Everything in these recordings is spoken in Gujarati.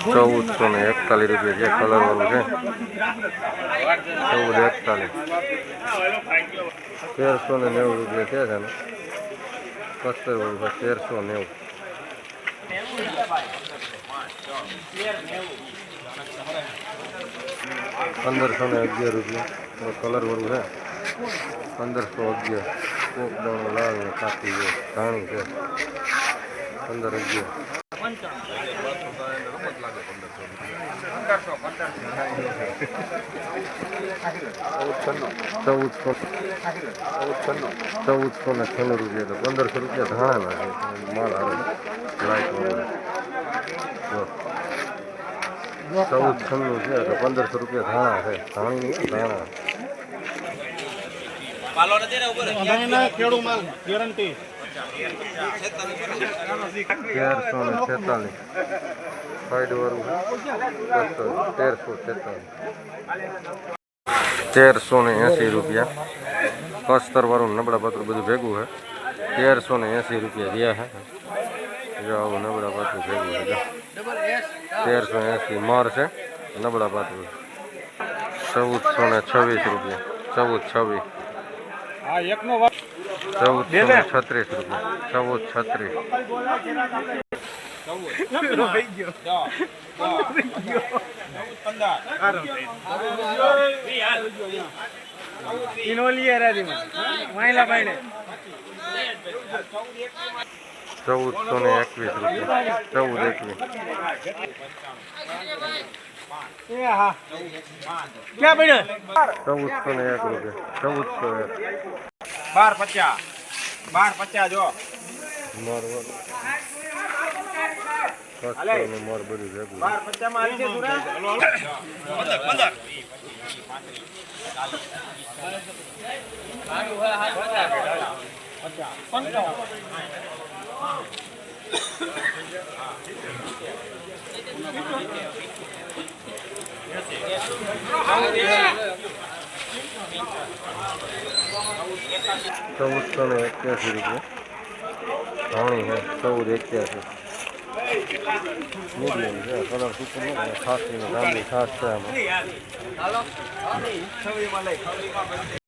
ચૌદસો ને એકતાલીસ રૂપિયા છે કલર વાળું છે. ચૌદ એકતાલીસ. તેરસો ને નેવું રૂપિયા છે ને. કસ્તર વાળું તેરસો નેવું. પંદરસો ને અગિયાર રૂપિયા. કલર વાળું છે. પંદરસો અગિયાર. કોક દાણો લાલ ને કાપી છે ધાણી છે. પંદર અગિયાર. ચૌદસો ચૌદસો ને છન્નું રૂપિયા તો પંદરસો રૂપિયા ધાણા લાગે માલ આવે લાઈટ ચૌદ છન્નું છે તો પંદરસો રૂપિયા ધાણા છે ધાણી નહીં ધાણા ખેડૂ માલ ગેરંટી તેરસો ને છેતાલીસ સાઈડ વાળું તેરસો તેરસો ને એંસી રૂપિયા. કસ્તર વાળું નબળા પાત્ર બધું ભેગું છે તેરસો ને એંસી રૂપિયા રહ્યા છે જો આવું નબળા પાત્ર ભેગું છે તેરસો એંસી માર છે. નબળા પાત્ર ચૌદસો ને છવ્વીસ રૂપિયા. ચૌદ છવ્વીસ. ચૌદ છત્રીસ રૂપિયા. ચૌદ છત્રીસ. ચૌદસો ને એકવીસ રૂપિયા ચૌદ એકવીસ ચૌદસો ને એક રૂપિયા ચૌદસો એક બાર પચાસ બાર પચાસ જો મોર મોર કસ્તો ને મોર બધું ભેગું ચૌદસો ને એક્યાસી રૂપિયા. ધાણી હે ચૌદ એક્યાસી.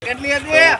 કેટલી હતી